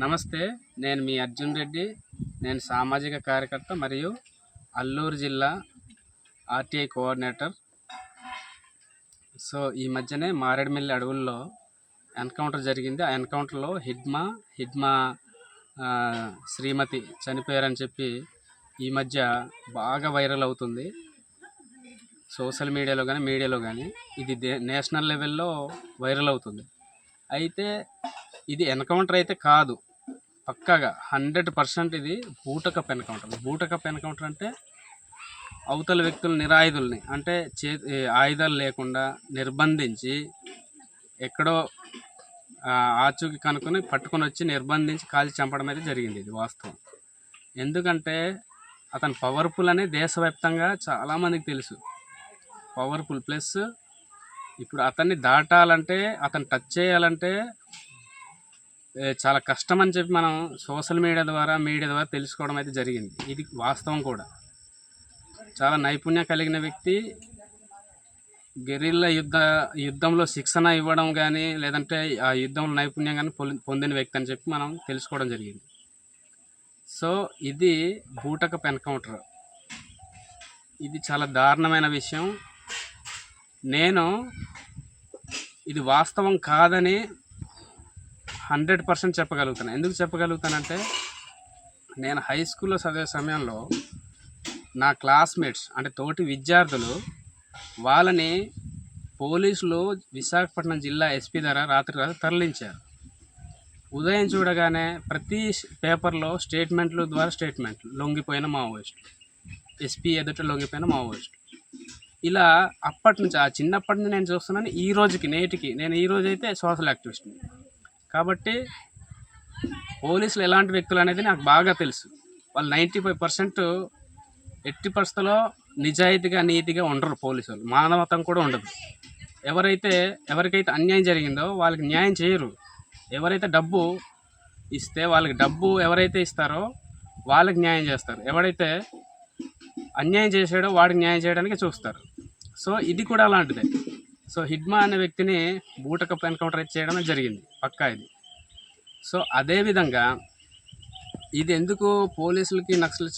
నమస్తే నేను మీ అర్జున్ రెడ్డి. నేను సామాజిక కార్యకర్త మరియు అల్లూరు జిల్లా ఆర్టీఐ కోఆర్డినేటర్. సో ఈ మధ్యనే మారేడుమిల్లి అడవుల్లో ఎన్కౌంటర్ జరిగింది. ఆ ఎన్కౌంటర్లో హిడ్మా హిడ్మా శ్రీమతి చనిపోయారని చెప్పి ఈ మధ్య బాగా వైరల్ అవుతుంది. సోషల్ మీడియాలో కానీ మీడియాలో కానీ ఇది నేషనల్ లెవెల్లో వైరల్ అవుతుంది. అయితే ఇది ఎన్కౌంటర్ అయితే కాదు. పక్కాగా హండ్రెడ్ పర్సెంట్ ఇది బూటకప్ ఎన్కౌంటర్. బూటకప్ ఎన్కౌంటర్ అంటే అవతల వ్యక్తులు నిరాయుధుల్ని అంటే చే ఆయుధాలు లేకుండా నిర్బంధించి ఎక్కడో ఆచూకి కనుక్కొని పట్టుకొని వచ్చి నిర్బంధించి కాల్చి చంపడం అయితే జరిగింది ఇది వాస్తవం. ఎందుకంటే అతను పవర్ఫుల్ అనే దేశవ్యాప్తంగా చాలామందికి తెలుసు. పవర్ఫుల్ ప్లస్ ఇప్పుడు అతన్ని దాటాలంటే అతను టచ్ చేయాలంటే చాలా కష్టం అని చెప్పి మనం సోషల్ మీడియా ద్వారా మీడియా ద్వారా తెలుసుకోవడం అయితే జరిగింది. ఇది వాస్తవం కూడా. చాలా నైపుణ్యం కలిగిన వ్యక్తి గెరిల్లా యుద్ధ యుద్ధంలో శిక్షణ ఇవ్వడం కానీ లేదంటే ఆ యుద్ధంలో నైపుణ్యం కానీ పొంది- పొందిన వ్యక్తి అని చెప్పి మనం తెలుసుకోవడం జరిగింది. సో ఇది బూటకప్ ఎన్కౌంటర్ ఇది చాలా దారుణమైన విషయం. నేను ఇది వాస్తవం కాదని హండ్రెడ్ పర్సెంట్ చెప్పగలుగుతాను. ఎందుకు చెప్పగలుగుతానంటే నేను హై స్కూల్లో చదివే సమయంలో నా క్లాస్మేట్స్ అంటే తోటి విద్యార్థులు వాళ్ళని పోలీసులు విశాఖపట్నం జిల్లా ఎస్పీ ద్వారా రాత్రి రాత్రి తరలించారు. ఉదయం చూడగానే ప్రతి పేపర్లో స్టేట్మెంట్లు ద్వారా స్టేట్మెంట్లు. లొంగిపోయిన మావోయిస్టులు. ఎస్పీ ఎదుట లొంగిపోయిన మావోయిస్టులు. ఇలా అప్పటి నుంచి ఆ చిన్నప్పటి నుంచి నేను చూస్తున్నాను ఈ రోజుకి నేటికి. నేను ఈ రోజైతే అయితే సోషల్ యాక్టివిస్ట్ని. కాబట్టి పోలీసులు ఎలాంటి వ్యక్తులు అనేది నాకు బాగా తెలుసు. వాళ్ళు నైంటీ ఫైవ్ పర్సెంట్ ఎట్టి పరిస్థితుల్లో నిజాయితీగా నీతిగా ఉండరు పోలీసులు. మానవతం కూడా ఉండదు. ఎవరైతే ఎవరికైతే అన్యాయం జరిగిందో వాళ్ళకి న్యాయం చేయరు. ఎవరైతే డబ్బు ఇస్తే వాళ్ళకి డబ్బు ఎవరైతే ఇస్తారో వాళ్ళకి న్యాయం చేస్తారు. ఎవరైతే అన్యాయం చేసాడో వాడికి న్యాయం చేయడానికి చూస్తారు. సో ఇది కూడా అలాంటిదే. సో హిడ్మా అనే వ్యక్తిని బూటకప్ ఎన్కౌంటర్ చేయడం జరిగింది పక్కా ఇది. సో అదేవిధంగా ఇది ఎందుకు పోలీసులకి నక్సల్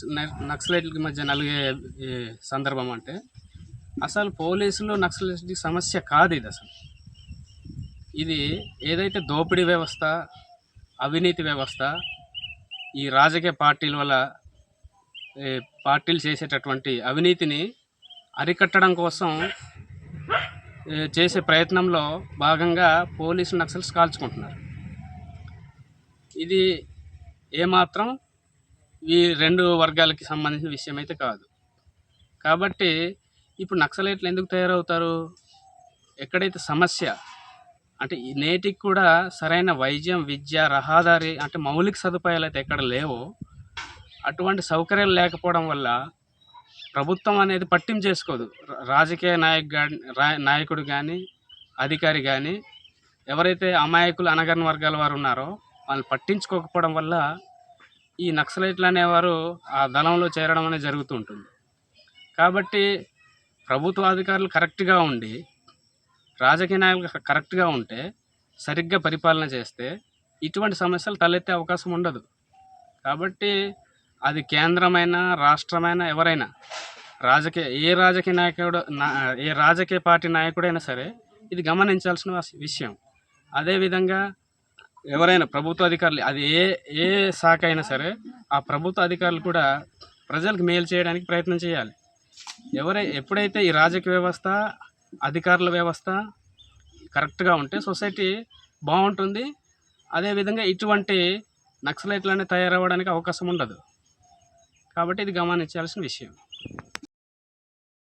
నక్సలైట్లకి మధ్య నలిగే సందర్భం అంటే అసలు పోలీసులు నక్సలైట్లకి సమస్య కాదు ఇది అసలు. ఇది ఏదైతే దోపిడీ వ్యవస్థ అవినీతి వ్యవస్థ ఈ రాజకీయ పార్టీల వల్ల పార్టీలు చేసేటటువంటి అవినీతిని అరికట్టడం కోసం చేసే ప్రయత్నంలో భాగంగా పోలీసులు నక్సల్స్ కాల్చుకుంటున్నారు. ఇది ఏమాత్రం ఈ రెండు వర్గాలకి సంబంధించిన విషయం అయితే కాదు. కాబట్టి ఇప్పుడు నక్సలైట్లు ఎందుకు తయారవుతారు? ఎక్కడైతే సమస్య అంటే ఈ నేటికి కూడా సరైన వైద్యం విద్య రహదారి అంటే మౌలిక సదుపాయాలు అయితే ఎక్కడ లేవో అటువంటి సౌకర్యాలు లేకపోవడం వల్ల ప్రభుత్వం అనేది పట్టింపు చేసుకోదు రాజకీయ నాయకు నాయకుడు కానీ అధికారి కానీ ఎవరైతే అమాయకులు అనగరణ వర్గాల వారు ఉన్నారో వాళ్ళు పట్టించుకోకపోవడం వల్ల ఈ నక్సలైట్లు అనేవారు ఆ దళంలో చేరడం అనేది జరుగుతూ ఉంటుంది. కాబట్టి ప్రభుత్వ అధికారులు కరెక్ట్గా ఉండి రాజకీయ నాయకులు కరెక్ట్గా ఉంటే సరిగ్గా పరిపాలన చేస్తే ఇటువంటి సమస్యలు తలెత్తే అవకాశం ఉండదు. కాబట్టి అది కేంద్రమైన రాష్ట్రమైన ఎవరైనా రాజకీయ ఏ రాజకీయ నాయకుడు నా- ఏ రాజకీయ పార్టీ నాయకుడైనా సరే ఇది గమనించాల్సిన విషయం. అదేవిధంగా ఎవరైనా ప్రభుత్వ అధికారులు అది ఏ ఏ శాఖ అయినా సరే ఆ ప్రభుత్వ అధికారులు కూడా ప్రజలకు మేలు చేయడానికి ప్రయత్నం చేయాలి. ఎవరై ఎప్పుడైతే ఈ రాజకీయ వ్యవస్థ అధికారుల వ్యవస్థ కరెక్ట్గా ఉంటే సొసైటీ బాగుంటుంది. అదేవిధంగా ఇటువంటి నక్సలైట్లనే తయారవ్వడానికి అవకాశం ఉండదు. కాబట్టి ఇది గమనించాల్సిన విషయం.